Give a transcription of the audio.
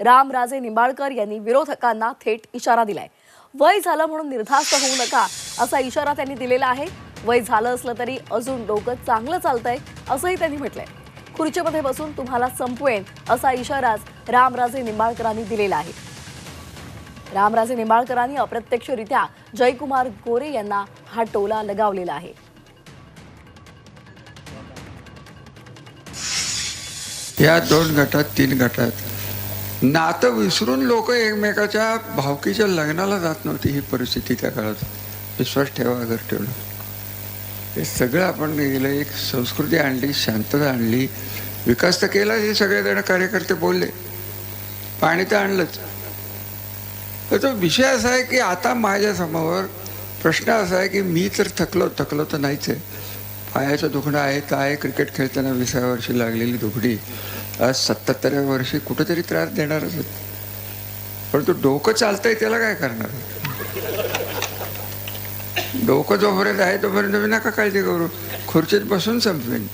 रामराजे निंबाळकर यांनी विरोधकांना थेट इशारा दिलाय. वय झालं म्हणून निर्धास्त होऊ नका असा इशारा त्यांनी दिलेला आहे. वय झालं असलं तरी अजून डोकं चांगलं चालतंय असंही त्यांनी म्हटलंय. खुर्चीमध्ये बसून तुम्हाला संपवेन असा इशाराच रामराजे निंबाळकरांनी दिलेला आहे. रामराजे निंबाळकरांनी अप्रत्यक्षरित्या जयकुमार गोरे यांना हा टोला लगावलेला आहे. या दोन गटात तीन गटात नातं विसरून लोक एकमेकाच्या भावकीच्या लग्नाला जात नव्हती ही परिस्थिती त्या काळात. विश्वास ठेवा घर ठेवलं हे सगळं आपण गेलं एक संस्कृती आणली शांतता आणली. विकास तर केला हे सगळेजण कार्यकर्ते बोलले. पाणी तर आणलंच. तर तो विषय असा आहे की आता माझ्यासमोर प्रश्न असा आहे की मी तर थकलो थकलो तर नाहीच आहे. पायाचं दुखणं आहे तर आहे? क्रिकेट खेळताना विसाव्या वर्षी लागलेली दुखडी आज सत्याहत्तराव्या वर्षी कुठेतरी त्रास देणारच आहे परंतु डोकं चालतंय त्याला काय करणार? डोकं जोपर्यंत आहे तोपर्यंत मी नका काळजी करू. खुर्चीत बसून संपवेन